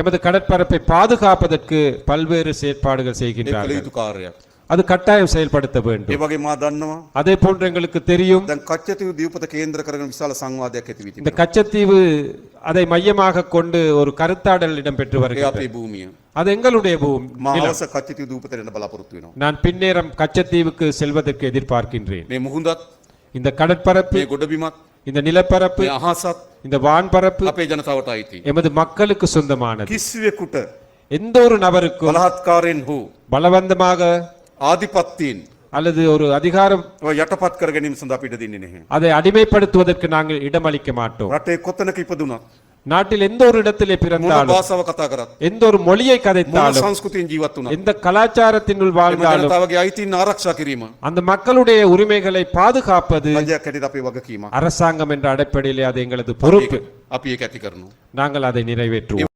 எமது கடற்பரப்பை பாதுகாப்பதற்கு பல்வேறு செயற்பாடுகள் செய்கின்றார்கள். அது கட்டாயம் செயல்படுத்த வேண்டும். இவ்வகை மா அதே போன்று எங்களுக்கு தெரியும் கச்சத்தீவு தீபத்தை கேந்திர விசால சங்கவாதியாக இந்த கச்சத்தீவு அதை மையமாக கொண்டு ஒரு கருத்தாடல் இடம் இடம்பெற்று வருகிறது. அது எங்களுடைய பூமி. கச்சத்தீவு தூபத்தை ரெண்டு பலாபுரத்து நான் பின்னேரம் கச்சத்தீவுக்கு செல்வதற்கு எதிர்பார்க்கின்றேன். இந்த கடற்பரப்பு இந்த நிலப்பரப்பு அஹாசாத் இந்த வான்பரப்பு අපේ ජනතාවට අයිති. எமது மக்களுக்கு சொந்தமானது කිසිවෙකුට எந்த ஒரு நபருக்கும் බලහත්කාරයෙන් හෝ பலவந்தமாக ආධිපත්තයෙන් அல்லது ஒரு அதிகாரம் ඔය යටපත් කර ගැනීම සඳහා අපිට දෙන්නේ නැහැ. அதை அடிமைப்படுத்துவதற்கு நாங்கள் இடமளிக்க மாட்டோம் රටේ කොතනක ඉපදුනත් நாட்டில் எந்த ஒரு இடத்திலே பிறந்தாலும் எந்த ஒரு மொழியை கதைத்தாலும் சம்ஸ்கிருதியின் ஜீவத்துனா எந்த கலாச்சாரத்தினுள் வாழ்ந்தாலும் அந்த மக்களுடைய உரிமைகளை பாதுகாப்பது அரசாங்கம் என்ற அடிப்படையிலே அது எங்களது பொறுப்பு நாங்கள் அதை நிறைவேற்றுவோம்